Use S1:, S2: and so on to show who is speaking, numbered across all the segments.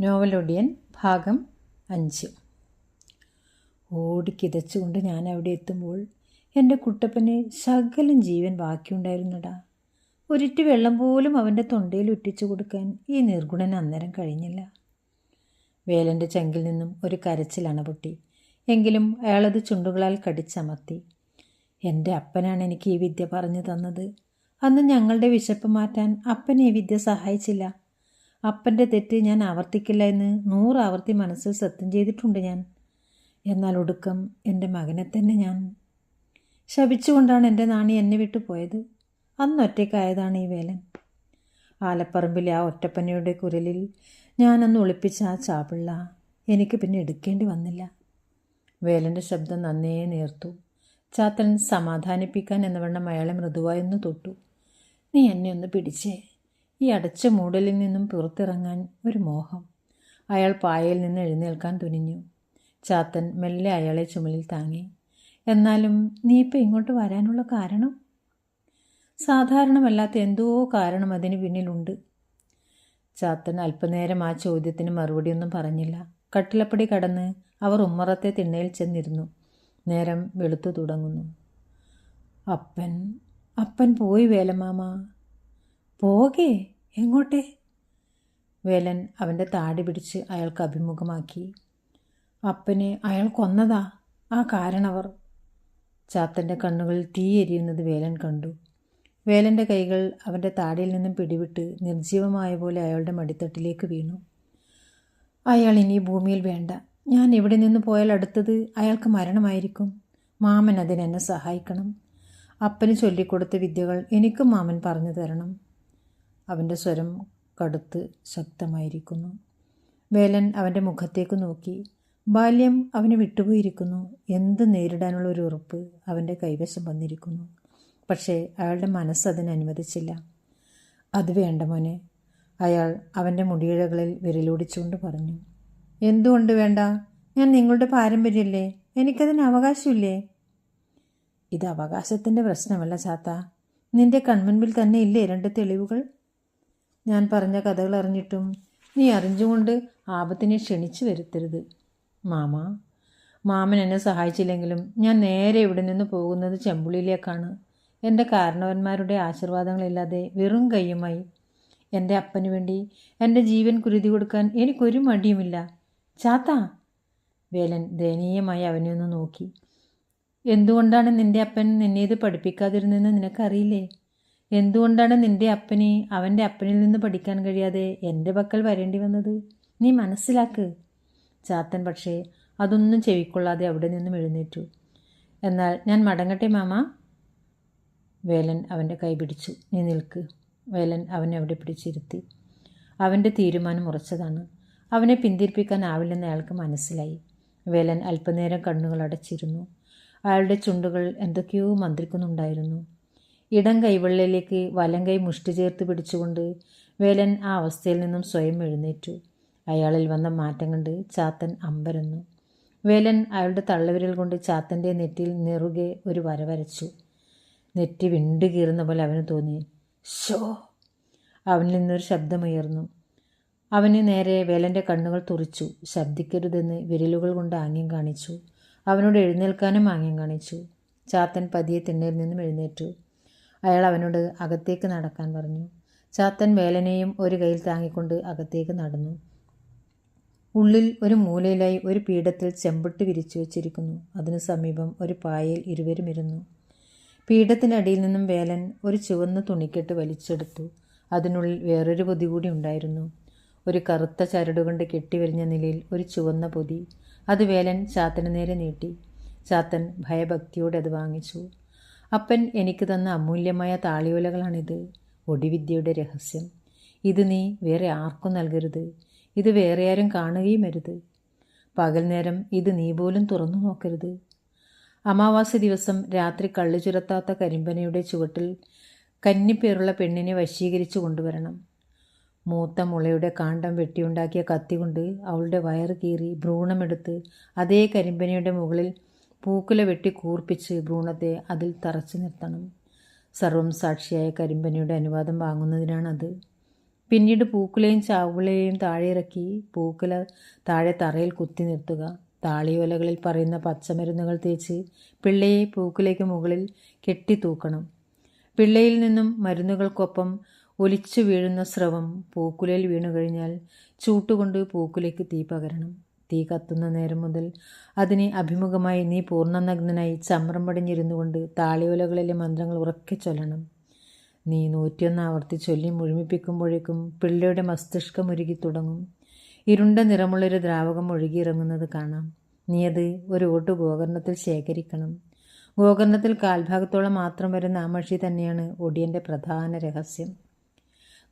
S1: നോവലൊടിയൻ ഭാഗം അഞ്ച്. ഓടിക്കിതച്ചുകൊണ്ട് ഞാൻ അവിടെ എത്തുമ്പോൾ എന്റെ കുട്ടപ്പന് ശകലം ജീവൻ ബാക്കിയുണ്ടായിരുന്നടാ. ഒരിറ്റ് വെള്ളം പോലും അവന്റെ തൊണ്ടയിൽ ഒട്ടിച്ചു കൊടുക്കാൻ ഈ നിർഗുണൻ അന്നേരം കഴിഞ്ഞില്ല. വേലന്റെ ചങ്കിൽ നിന്നും ഒരു കരച്ചിൽ അണപൊട്ടി. എങ്കിലും അയാളത് ചുണ്ടുകളാൽ കടിച്ചമർത്തി. എന്റെ അപ്പനാണ് എനിക്ക് ഈ വിദ്യ പറഞ്ഞു തന്നത്. അന്ന് ഞങ്ങളുടെ വിശപ്പ് മാറ്റാൻ അപ്പൻ ഈ വിദ്യ സഹായിച്ചില്ല. അപ്പന്റെ തെറ്റ് ഞാൻ ആവർത്തിക്കില്ല എന്ന് നൂറാവർത്തി മനസ്സിൽ സത്യം ചെയ്തിട്ടുണ്ട് ഞാൻ. എന്നാൽ ഒടുക്കം എന്റെ മകനെ തന്നെ ഞാൻ ശപിച്ചുകൊണ്ടാണ് എന്റെ നാണി എന്നെ വിട്ടു പോയത്. അന്ന് ഒറ്റയ്ക്കായതാണ് ഈ വേലൻ. ആലപ്പറമ്പിലെ ആ ഒറ്റപ്പനയുടെ കുരലിൽ ഞാനന്ന് ഒളിപ്പിച്ച ആ ചാപിള്ള എനിക്ക് പിന്നെ എടുക്കേണ്ടി വന്നില്ല. വേലന്റെ ശബ്ദം നന്നേ നേർത്തു. ചാത്തൻ സമാധാനിപ്പിക്കാൻ എന്നവണ്ണം അയാളെ മൃദുവായൊന്ന് തൊട്ടു. നീ എന്നെ ഒന്ന് പിടിച്ചേ. ഈ അടച്ച മൂടലിൽ നിന്നും പുറത്തിറങ്ങാൻ ഒരു മോഹം. അയാൾ പായയിൽ നിന്ന് എഴുന്നേൽക്കാൻ തുനിഞ്ഞു. ചാത്തൻ മെല്ലെ അയാളെ ചുമലിൽ താങ്ങി. എന്നാലും നീ ഇപ്പം ഇങ്ങോട്ട് വരാനുള്ള കാരണം? സാധാരണമല്ലാത്ത എന്തോ കാരണം അതിന് പിന്നിലുണ്ട്. ചാത്തൻ അല്പനേരം ആ ചോദ്യത്തിന് മറുപടിയൊന്നും പറഞ്ഞില്ല. കട്ടിലപ്പടി കടന്ന് അവർ ഉമ്മറത്തെ തിണ്ണയിൽ ചെന്നിരുന്നു. നേരം വെളുത്തു തുടങ്ങുന്നു. അപ്പൻ അപ്പൻ പോയി വേലമാമ. പോകേ? എങ്ങോട്ടേ? വേലൻ അവന്റെ താടി പിടിച്ച് അയാൾക്ക് അഭിമുഖമാക്കി. അപ്പനെ അയാൾ കൊന്നതാ? ആ കാരണവർ. ചാത്തന്റെ കണ്ണുകളിൽ തീ എരിയുന്നത് വേലൻ കണ്ടു. വേലന്റെ കൈകൾ അവന്റെ താടിയിൽ നിന്നും പിടിവിട്ട് നിർജീവമായ പോലെ അയാളുടെ മടിത്തട്ടിലേക്ക് വീണു. അയാൾ ഇനി ഭൂമിയിൽ വേണ്ട. ഞാൻ ഇവിടെ നിന്ന് പോയാൽ അടുത്തത് അയാൾക്ക് മരണമായിരിക്കും. മാമൻ അതിനെന്നെ സഹായിക്കണം. അപ്പന് ചൊല്ലിക്കൊടുത്ത വിദ്യകൾ എനിക്കും മാമൻ പറഞ്ഞു തരണം. അവന്റെ സ്വരം കടുത്ത് ശക്തമായിരിക്കുന്നു. വേലൻ അവന്റെ മുഖത്തേക്ക് നോക്കി ബാല്യം അവന് വിട്ടുപോയിരിക്കുന്നു. എന്ത് നേരിടാനുള്ള ഒരു ഉറപ്പ് അവന്റെ കൈവശം വന്നിരിക്കുന്നു. പക്ഷേ അയാളുടെ മനസ്സ് അതിന് അനുവദിച്ചില്ല. അത് വേണ്ട മോനെ അയാൾ അവന്റെ മുടിയിഴകളിൽ വിരലോടിച്ചുകൊണ്ട് പറഞ്ഞു. എന്തുകൊണ്ട് വേണ്ട? ഞാൻ നിങ്ങളുടെ പാരമ്പര്യമല്ലേ എനിക്കതിന് അവകാശമില്ലേ? ഇത് അവകാശത്തിന്റെ പ്രശ്നമല്ല ചാത്ത. നിന്റെ കൺമുൻപിൽ തന്നെ ഇല്ലേ രണ്ട് തെളിവുകൾ? ഞാൻ പറഞ്ഞ കഥകൾ അറിഞ്ഞിട്ടും നീ അറിഞ്ഞുകൊണ്ട് ആപത്തിനെ ക്ഷണിച്ചു വരുത്തരുത്. മാമ മാമൻ എന്നെ സഹായിച്ചില്ലെങ്കിലും ഞാൻ നേരെ ഇവിടെ നിന്ന് പോകുന്നത് ചെമ്പുളിയിലേക്കാണ് എന്റെ കാരണവന്മാരുടെ ആശീർവാദങ്ങളില്ലാതെ വെറും കയ്യുമായി. എന്റെ അപ്പന് വേണ്ടി എന്റെ ജീവൻ കുരുതി കൊടുക്കാൻ എനിക്കൊരു മടിയുമില്ല. ചാത്ത വേലൻ ദയനീയമായി അവനെ ഒന്ന് നോക്കി. എന്തുകൊണ്ടാണ് നിന്റെ അപ്പൻ നിന്നെ ഇത് പഠിപ്പിക്കാതിരുന്നതെന്ന് നിനക്കറിയില്ലേ? എന്തുകൊണ്ടാണ് നിന്റെ അപ്പനെ അവന്റെ അപ്പനിൽ നിന്ന് പഠിക്കാൻ കഴിയാതെ എന്റെ പക്കൽ വരേണ്ടി വന്നത്? നീ മനസ്സിലാക്ക്. ചാത്തൻ പക്ഷേ അതൊന്നും ചെവിക്കൊള്ളാതെ അവിടെ നിന്നും എഴുന്നേറ്റു. എന്നാൽ ഞാൻ മടങ്ങട്ടെ മാമ? വേലൻ അവന്റെ കൈ പിടിച്ചു. നീ നിൽക്ക്. വേലൻ അവനെ അവിടെ പിടിച്ചിരുത്തി. അവന്റെ തീരുമാനം ഉറച്ചതാണ്. അവനെ പിന്തിരിപ്പിക്കാനാവില്ലെന്ന് അയാൾക്ക് മനസ്സിലായി. വേലൻ അല്പനേരം കണ്ണുകൾ അടച്ചിരുന്നു. അയാളുടെ ചുണ്ടുകൾ എന്തൊക്കെയോ മന്ത്രിക്കുന്നുണ്ടായിരുന്നു. ഇടം കൈവെള്ളയിലേക്ക് വലം കൈ മുഷ്ടി ചേർത്ത് പിടിച്ചുകൊണ്ട് വേലൻ ആ അവസ്ഥയിൽ നിന്നും സ്വയം എഴുന്നേറ്റു. അയാളിൽ വന്ന മാറ്റം കണ്ട് ചാത്തൻ അമ്പരന്നു. വേലൻ അയാളുടെ തള്ളവിരൽ കൊണ്ട് ചാത്തന്റെ നെറ്റിയിൽ നെറുകെ ഒരു വര വരച്ചു. നെറ്റി വിണ്ടു കീറുന്ന പോലെ അവന് തോന്നി. ഷോ അവനിൽ നിന്നൊരു ശബ്ദമുയർന്നു. അവന് നേരെ വേലന്റെ കണ്ണുകൾ തുറിച്ചു. ശബ്ദിക്കരുതെന്ന് വിരലുകൾ കൊണ്ട് ആംഗ്യം കാണിച്ചു. അവനോട് എഴുന്നേൽക്കാനും ആംഗ്യം കാണിച്ചു. ചാത്തൻ പതിയെ തിണ്ണയിൽ നിന്നും എഴുന്നേറ്റു. അയാൾ അവനോട് അകത്തേക്ക് നടക്കാൻ പറഞ്ഞു. ചാത്തൻ വേലനെയും ഒരു കയ്യിൽ താങ്ങിക്കൊണ്ട് അകത്തേക്ക് നടന്നു. ഉള്ളിൽ ഒരു മൂലയിലായി ഒരു പീഠത്തിൽ ചെമ്പട്ട് വിരിച്ചു വച്ചിരിക്കുന്നു. അതിനു സമീപം ഒരു പായയിൽ ഇരുവരും ഇരുന്നു. പീഠത്തിനടിയിൽ നിന്നും വേലൻ ഒരു ചുവന്ന തുണിക്കെട്ട് വലിച്ചെടുത്തു. അതിനുള്ളിൽ വേറൊരു പൊതി കൂടി ഉണ്ടായിരുന്നു. ഒരു കറുത്ത ചരടുകൊണ്ട് കെട്ടിവരിഞ്ഞ നിലയിൽ ഒരു ചുവന്ന പൊതി. അത് വേലൻ ചാത്തന് നേരെ നീട്ടി. ചാത്തൻ ഭയഭക്തിയോടെ അത് വാങ്ങിച്ചു. അപ്പൻ എനിക്ക് തന്ന അമൂല്യമായ താളിയോലകളാണിത്. ഒടിവിദ്യയുടെ രഹസ്യം. ഇത് നീ വേറെ ആർക്കും നൽകരുത്. ഇത് വേറെ ആരും കാണുകയും അരുത്. പകൽ നേരം ഇത് നീ പോലും തുറന്നു നോക്കരുത്. അമാവാസി ദിവസം രാത്രി കള്ളു ചുരത്താത്ത കരിമ്പനയുടെ ചുവട്ടിൽ കന്നിപ്പേറുള്ള പെണ്ണിനെ വശീകരിച്ചു കൊണ്ടുവരണം. മൂത്ത മുളയുടെ കാണ്ടം വെട്ടിയുണ്ടാക്കിയ കത്തി കൊണ്ട് അവളുടെ വയറ് കീറി ഭ്രൂണമെടുത്ത് അതേ കരിമ്പനയുടെ മുകളിൽ പൂക്കുല വെട്ടി കൂർപ്പിച്ച് ഭ്രൂണത്തെ അതിൽ തറച്ചു നിർത്തണം. സർവം സാക്ഷിയായ കരിമ്പനിയുടെ അനുവാദം വാങ്ങുന്നതിനാണത് പിന്നീട് പൂക്കുലയും ചാവുളയെയും താഴെ ഇറക്കി പൂക്കുല താഴെ തറയിൽ കുത്തി നിർത്തുക. താളിയോലകളിൽ പറയുന്ന പച്ചമരുന്നുകൾ തേച്ച് പിള്ളയെ പൂക്കുലയ്ക്ക് മുകളിൽ കെട്ടിത്തൂക്കണം. പിള്ളയിൽ നിന്നും മരുന്നുകൾക്കൊപ്പം ഒലിച്ചു വീഴുന്ന സ്രവം പൂക്കുലയിൽ വീണു കഴിഞ്ഞാൽ ചൂട്ടുകൊണ്ട് പൂക്കുലയ്ക്ക് തീ പകരണം. തീ കത്തുന്ന നേരം മുതൽ അതിനെ അഭിമുഖമായി നീ പൂർണനഗ്നനായി ചമ്രം പടിഞ്ഞിരുന്നു കൊണ്ട് താളിയോലകളിലെ മന്ത്രങ്ങൾ ഉറക്കെ ചൊല്ലണം. നീ നൂറ്റിയൊന്ന് ആവർത്തി ചൊല്ലി മുഴുമിപ്പിക്കുമ്പോഴേക്കും പിള്ളയുടെ മസ്തിഷ്കം ഒരുകി തുടങ്ങും. ഇരുണ്ട നിറമുള്ളൊരു ദ്രാവകം ഒഴുകിയിറങ്ങുന്നത് കാണാം. നീ അത് ഒരു ഓട്ട് ഗോകർണത്തിൽ ശേഖരിക്കണം. ഗോകർണത്തിൽ കാൽഭാഗത്തോളം മാത്രം വരുന്ന ആ മഷി തന്നെയാണ് ഒടിയന്റെ പ്രധാന രഹസ്യം.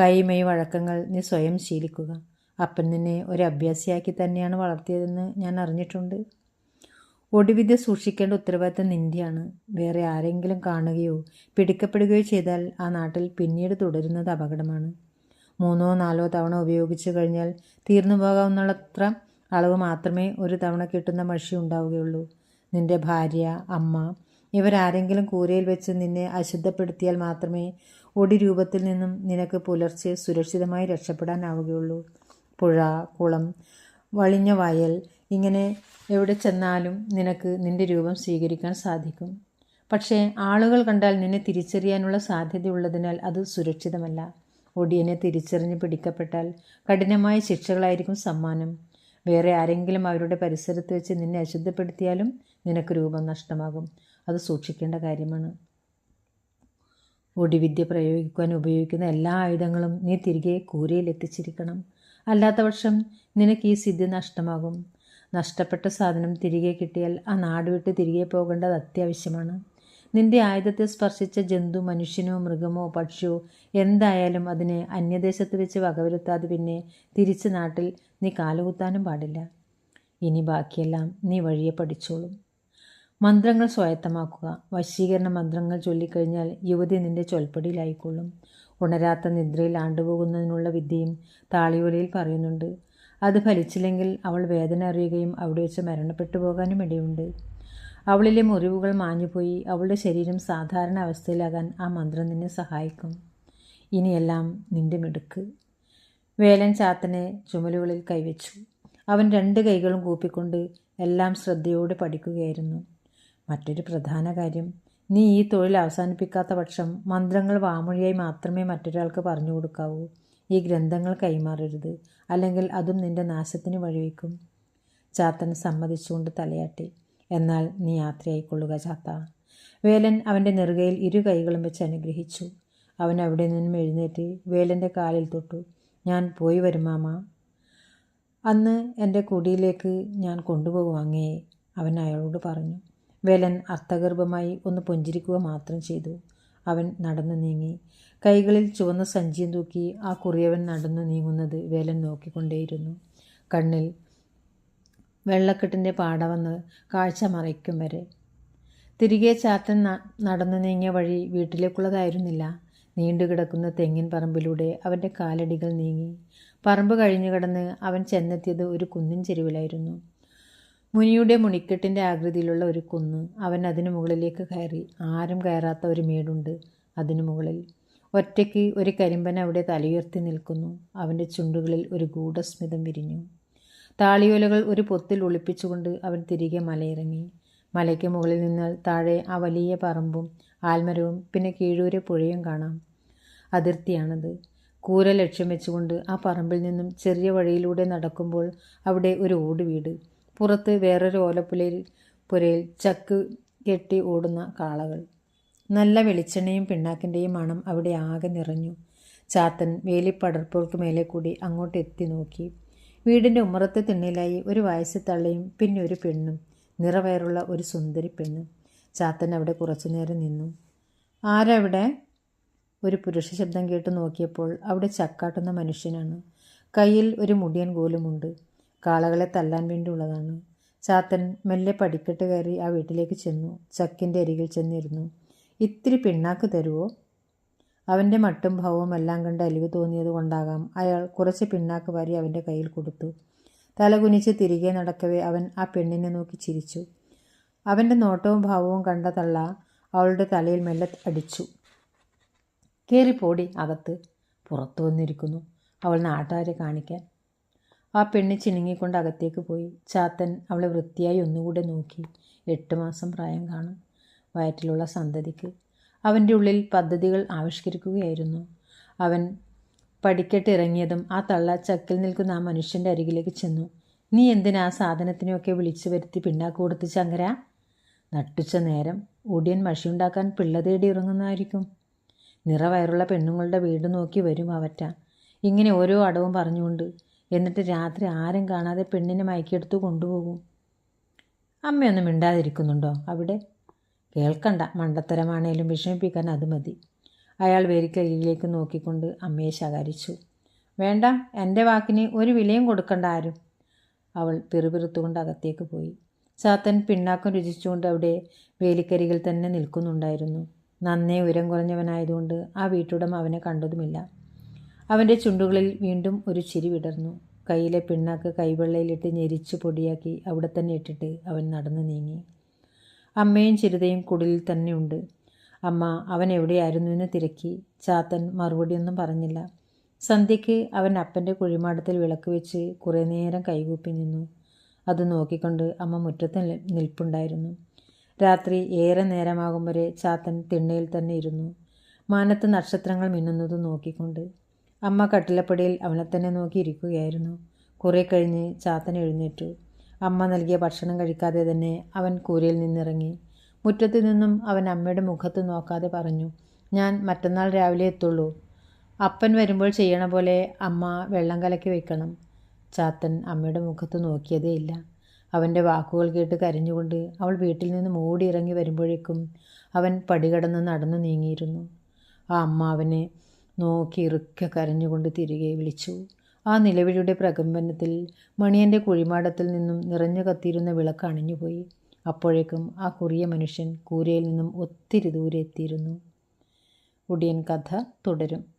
S1: കൈമൈ വഴക്കങ്ങൾ നീ സ്വയം ശീലിക്കുക. അപ്പൻ നിന്നെ ഒരു അഭ്യാസിയാക്കി തന്നെയാണ് വളർത്തിയതെന്ന് ഞാൻ അറിഞ്ഞിട്ടുണ്ട്. ഒടുവിദ്യ സൂക്ഷിക്കേണ്ട ഉത്തരവാദിത്തം നിന്റെയാണ്. വേറെ ആരെങ്കിലും കാണുകയോ പിടിക്കപ്പെടുകയോ ചെയ്താൽ ആ നാട്ടിൽ പിന്നീട് തുടരുന്നത് അപകടമാണ്. മൂന്നോ നാലോ തവണ ഉപയോഗിച്ചു കഴിഞ്ഞാൽ തീർന്നു പോകാവുന്നത്ര അളവ് മാത്രമേ ഒരു തവണ കിട്ടുന്ന മഷി ഉണ്ടാവുകയുള്ളൂ. നിന്റെ ഭാര്യ അമ്മ ഇവരാരെങ്കിലും കൂരയിൽ വെച്ച് നിന്നെ അശുദ്ധപ്പെടുത്തിയാൽ മാത്രമേ ഒടി രൂപത്തിൽ നിന്നും നിനക്ക് പുലർച്ചെ സുരക്ഷിതമായി രക്ഷപ്പെടാനാവുകയുള്ളൂ. പുഴ കുളം വളിഞ്ഞ വയൽ ഇങ്ങനെ എവിടെ ചെന്നാലും നിനക്ക് നിന്റെ രൂപം സ്വീകരിക്കാൻ സാധിക്കും. പക്ഷേ ആളുകൾ കണ്ടാൽ നിന്നെ തിരിച്ചറിയാനുള്ള സാധ്യതയുള്ളതിനാൽ അത് സുരക്ഷിതമല്ല. ഒടിയനെ തിരിച്ചറിഞ്ഞ് പിടിക്കപ്പെട്ടാൽ കഠിനമായ ശിക്ഷകളായിരിക്കും സമ്മാനം. വേറെ ആരെങ്കിലും അവരുടെ പരിസരത്ത് വെച്ച് നിന്നെ അശുദ്ധപ്പെടുത്തിയാലും നിനക്ക് രൂപം നഷ്ടമാകും. അത് സൂക്ഷിക്കേണ്ട കാര്യമാണ്. ഒടിവിദ്യ പ്രയോഗിക്കുവാൻ ഉപയോഗിക്കുന്ന എല്ലാ ആയുധങ്ങളും നീ തിരികെ കൂരയിൽ എത്തിച്ചിരിക്കണം അല്ലാത്ത പക്ഷം നിനക്ക് ഈ സിദ്ധി നഷ്ടമാകും. നഷ്ടപ്പെട്ട സാധനം തിരികെ കിട്ടിയാൽ ആ നാട് വിട്ട് തിരികെ പോകേണ്ടത് അത്യാവശ്യമാണ്. നിന്റെ ആയുധത്തെ സ്പർശിച്ച ജന്തു മനുഷ്യനോ മൃഗമോ പക്ഷിയോ എന്തായാലും അതിനെ അന്യദേശത്ത് വെച്ച് വകവരുത്താതെ പിന്നെ തിരിച്ച് നാട്ടിൽ നീ കാലുകുത്താനും പാടില്ല. ഇനി ബാക്കിയെല്ലാം നീ വഴിയെ പഠിച്ചോളും. മന്ത്രങ്ങൾ സ്വായത്തമാക്കുക. വശീകരണ മന്ത്രങ്ങൾ ചൊല്ലിക്കഴിഞ്ഞാൽ യുവതി നിന്റെ ചൊൽപ്പടിയിലായിക്കൊള്ളും. ഉണരാത്ത നിദ്രയിൽ ആണ്ടുപോകുന്നതിനുള്ള വിദ്യയും താളിയോലയിൽ പറയുന്നുണ്ട്. അത് ഫലിച്ചില്ലെങ്കിൽ അവൾ വേദന അറിയുകയും അവിടെ വെച്ച് മരണപ്പെട്ടു പോകാനും ഇടയുണ്ട്. അവളിലെ മുറിവുകൾ മാഞ്ഞുപോയി അവളുടെ ശരീരം സാധാരണ അവസ്ഥയിലാകാൻ ആ മന്ത്രം നിന്നെ സഹായിക്കും. ഇനിയെല്ലാം നിന്റെ മിടുക്ക്. വേലൻ ചാത്തനെ ചുമലുകളിൽ കൈവച്ചു. അവൻ രണ്ട് കൈകളും കൂപ്പിക്കൊണ്ട് എല്ലാം ശ്രദ്ധയോടെ പഠിക്കുകയായിരുന്നു. മറ്റൊരു പ്രധാന കാര്യം നീ ഈ തൊഴിൽ അവസാനിപ്പിക്കാത്ത പക്ഷം മന്ത്രങ്ങൾ വാമൊഴിയായി മാത്രമേ മറ്റൊരാൾക്ക് പറഞ്ഞു കൊടുക്കാവൂ. ഈ ഗ്രന്ഥങ്ങൾ കൈമാറരുത്. അല്ലെങ്കിൽ അതും നിന്റെ നാശത്തിന് വഴിവെക്കും. ചാത്തൻ സമ്മതിച്ചുകൊണ്ട് തലയാട്ടി. എന്നാൽ നീ യാത്രയായിക്കൊള്ളുക ചാത്ത. വേലൻ അവന്റെ നെറുകയിൽ ഇരു കൈകളും വെച്ച് അനുഗ്രഹിച്ചു. അവൻ അവിടെ നിന്നും എഴുന്നേറ്റ് വേലന്റെ കാലിൽ തൊട്ടു. ഞാൻ പോയി വരുമാമ അന്ന് എന്റെ കുടിയിലേക്ക് ഞാൻ കൊണ്ടുപോകും അങ്ങേ അവൻ അയാളോട് പറഞ്ഞു. വേലൻ അർത്ഥഗർഭമായി ഒന്ന് പുഞ്ചിരിക്കുക മാത്രം ചെയ്തു. അവൻ നടന്നു നീങ്ങി. കൈകളിൽ ചുവന്ന സഞ്ചിയും തൂക്കി ആ കുറിയവൻ നടന്നു നീങ്ങുന്നത് വേലൻ നോക്കിക്കൊണ്ടേയിരുന്നു. കണ്ണിൽ വെള്ളക്കെട്ടിന്റെ പാട വന്ന് കാഴ്ച മറയ്ക്കും വരെ. തിരികെ ചാത്തൻ നടന്നു നീങ്ങിയ വഴി വീട്ടിലേക്കുള്ളതായിരുന്നില്ല. നീണ്ടുകിടക്കുന്ന തെങ്ങിൻ പറമ്പിലൂടെ അവന്റെ കാലടികൾ നീങ്ങി. പറമ്പ് കഴിഞ്ഞു അവൻ ചെന്നെത്തിയത് ഒരു കുന്നിൻ ചെരുവിലായിരുന്നു. മുനിയുടെ മുണിക്കെട്ടിന്റെ ആകൃതിയിലുള്ള ഒരു കുന്ന് അവൻ അതിനു മുകളിലേക്ക് കയറി. ആരും കയറാത്ത ഒരു മേടുണ്ട് അതിനു മുകളിൽ. ഒറ്റയ്ക്ക് ഒരു കരിമ്പൻ അവിടെ തലയുയർത്തി നിൽക്കുന്നു. അവന്റെ ചുണ്ടുകളിൽ ഒരു ഗൂഢസ്മിതം വിരിഞ്ഞു. താളിയോലകൾ ഒരു പൊത്തിൽ ഒളിപ്പിച്ചുകൊണ്ട് അവൻ തിരികെ മലയിറങ്ങി. മലയ്ക്ക് മുകളിൽ നിന്നാൽ താഴെ ആ വലിയ പറമ്പും ആൽമരവും പിന്നെ കീഴൂരെ പുഴയും കാണാം. അതിർത്തിയാണത്. കൂര ലക്ഷ്യം വെച്ചുകൊണ്ട് ആ പറമ്പിൽ നിന്നും ചെറിയ വഴിയിലൂടെ നടക്കുമ്പോൾ അവിടെ ഒരു ഓട് വീട് പുറത്ത് വേറൊരു ഓലപ്പുലയിൽ പുരയിൽ ചക്ക് കെട്ടി ഓടുന്ന കാളകൾ. നല്ല വെളിച്ചെണ്ണയും പിണ്ണാക്കിന്റെയും മണം അവിടെ ആകെ നിറഞ്ഞു. ചാത്തൻ വേലിപ്പടർപ്പുകൾക്ക് മേലെ കൂടി അങ്ങോട്ട് എത്തി നോക്കി. വീടിന്റെ ഉമ്മറത്തെ തിണ്ണിലായി ഒരു വയസ്സ് തള്ളയും പിന്നെ ഒരു പെണ്ണും. നിറവയറുള്ള ഒരു സുന്ദരി പെണ്ണ്. ചാത്തൻ അവിടെ കുറച്ചു നേരം നിന്നു. ആരവിടെ? ഒരു പുരുഷ ശബ്ദം കേട്ട് നോക്കിയപ്പോൾ അവിടെ ചക്കാട്ടുന്ന മനുഷ്യനാണ്. കയ്യിൽ ഒരു മുടിയൻ കോലുമുണ്ട് കാളകളെ തല്ലാൻ വേണ്ടിയുള്ളതാണ്. ചാത്തൻ മെല്ലെ പടിക്കെട്ട് കയറി ആ വീട്ടിലേക്ക് ചെന്നു. ചക്കിന്റെ അരികിൽ ചെന്നിരുന്നു. ഇത്തിരി പിണ്ണാക്ക് തരുമോ അവന്റെ മട്ടും ഭാവവും എല്ലാം കണ്ട് അലിവ് തോന്നിയത് കൊണ്ടാകാം. അയാൾ കുറച്ച് പിണ്ണാക്ക് വാരി അവന്റെ കയ്യിൽ കൊടുത്തു. തലകുനിച്ച് തിരികെ നടക്കവേ അവൻ ആ പെണ്ണിനെ നോക്കി ചിരിച്ചു. അവന്റെ നോട്ടവും ഭാവവും കണ്ട തള്ള അവളുടെ തലയിൽ മെല്ലെ അടിച്ചു. കയറിപ്പോടി അകത്ത്. പുറത്തു വന്നിരിക്കുന്നു. അവൾ നാട്ടുകാരെ കാണിക്കാൻ. ആ പെണ്ണ് ചിണുങ്ങിക്കൊണ്ട് അകത്തേക്ക് പോയി. ചാത്തൻ അവളെ വൃത്തിയായി ഒന്നുകൂടെ നോക്കി. എട്ട് മാസം പ്രായം കാണും വയറ്റിലുള്ള സന്തതിക്ക്. അവന്റെ ഉള്ളിൽ പദ്ധതികൾ ആവിഷ്കരിക്കുകയായിരുന്നു. അവൻ പടിക്കെട്ടിറങ്ങിയതും ആ തള്ള ചക്കിൽ നിൽക്കുന്ന ആ മനുഷ്യന്റെ അരികിലേക്ക് ചെന്നു. നീ എന്തിനാ ആ സാധനത്തിനെയൊക്കെ വിളിച്ചു വരുത്തി പിണ്ണാക്കൂടത്ത് കൊടുത്ത് ചങ്കര നട്ടുച്ച നേരം ഒടിയൻ മഷിയുണ്ടാക്കാൻ പിള്ള തേടി ഇറങ്ങുന്നതായിരിക്കും. നിറവയറുള്ള പെണ്ണുങ്ങളുടെ വീട് നോക്കി വരും അവറ്റ. ഇങ്ങനെ ഓരോ അടവും പറഞ്ഞുകൊണ്ട് എന്നിട്ട് രാത്രി ആരും കാണാതെ പെണ്ണിനെ മയക്കിയെടുത്ത് കൊണ്ടുപോകും. അമ്മയൊന്നും മിണ്ടാതിരിക്കുന്നുണ്ടോ അവിടെ? കേൾക്കണ്ട. മണ്ടത്തരമാണേലും വിഷമിപ്പിക്കാൻ അത് മതി. അയാൾ വേരിക്കരികിലേക്ക് നോക്കിക്കൊണ്ട് അമ്മയെ ശകാരിച്ചു. വേണ്ട എന്റെ വാക്കിന് ഒരു വിലയും കൊടുക്കണ്ട ആരും. അവൾ പിറുപിറുത്തുകൊണ്ട് അകത്തേക്ക് പോയി. ചാത്തൻ പിണ്ണാക്കം രുചിച്ചുകൊണ്ട് അവിടെ വേലിക്കരികിൽ തന്നെ നിൽക്കുന്നുണ്ടായിരുന്നു. നന്നേ ഉയരം കുറഞ്ഞവനായതുകൊണ്ട് ആ വീട്ടുടമ അവനെ കണ്ടതുമില്ല. അവന്റെ ചുണ്ടുകളിൽ വീണ്ടും ഒരു ചിരി വിടർന്നു. കയ്യിലെ പിണ്ണാക്ക് കൈവെള്ളയിലിട്ട് ഞെരിച്ച് പൊടിയാക്കി അവിടെ തന്നെ ഇട്ടിട്ട് അവൻ നടന്നു നീങ്ങി. അമ്മയും ചിരിതയും കുടിലിൽ തന്നെയുണ്ട് അമ്മ അവൻ എവിടെയായിരുന്നു എന്ന് തിരക്കി. ചാത്തൻ മറുപടിയൊന്നും പറഞ്ഞില്ല. സന്ധ്യയ്ക്ക് അവൻ അപ്പന്റെ കുഴിമാടത്തിൽ വിളക്ക് വെച്ച് കുറേ നേരം കൈകൂപ്പി നിന്നു. അത് നോക്കിക്കൊണ്ട് അമ്മ മുറ്റത്ത് നിൽപ്പുണ്ടായിരുന്നു. രാത്രി ഏറെ നേരമാകും വരെ ചാത്തൻ തിണ്ണയിൽ തന്നെ ഇരുന്നു. മാനത്ത് നക്ഷത്രങ്ങൾ മിന്നുന്നത് നോക്കിക്കൊണ്ട്. അമ്മ കട്ടിലപ്പടിയിൽ അവനെ തന്നെ നോക്കി ഇരിക്കുകയായിരുന്നു. കുറേ കഴിഞ്ഞ് ചാത്തൻ എഴുന്നേറ്റു. അമ്മ നൽകിയ ഭക്ഷണം കഴിക്കാതെ തന്നെ അവൻ കൂരയിൽ നിന്നിറങ്ങി. മുറ്റത്തു നിന്നും അവൻ അമ്മയുടെ മുഖത്ത് നോക്കാതെ പറഞ്ഞു ഞാൻ മറ്റന്നാൾ രാവിലെ എത്തുള്ളൂ. അപ്പൻ വരുമ്പോൾ ചെയ്യണ പോലെ അമ്മ വെള്ളം കലക്കി വെക്കണം. ചാത്തൻ അമ്മയുടെ മുഖത്ത് നോക്കിയതേയില്ല അവന്റെ വാക്കുകൾ കേട്ട് കരഞ്ഞുകൊണ്ട് അവൾ വീട്ടിൽ നിന്ന് ഓടിയിറങ്ങി വരുമ്പോഴേക്കും അവൻ പടികടന്ന് നടന്നു നീങ്ങിയിരുന്നു. ആ അമ്മ അവനെ നോക്കി ഇറുക്കെ കരഞ്ഞുകൊണ്ട് തിരികെ വിളിച്ചു. ആ നിലവിളിയുടെ പ്രകമ്പനത്തിൽ മണിയന്റെ കുഴിമാടത്തിൽ നിന്നും നിറഞ്ഞു കത്തിയിരുന്ന വിളക്ക് അണിഞ്ഞുപോയി. അപ്പോഴേക്കും ആ കുറിയ മനുഷ്യൻ കൂരയിൽ നിന്നും ഒത്തിരി ദൂരെ എത്തിയിരുന്നു. ഉടിയൻ കഥ തുടരും.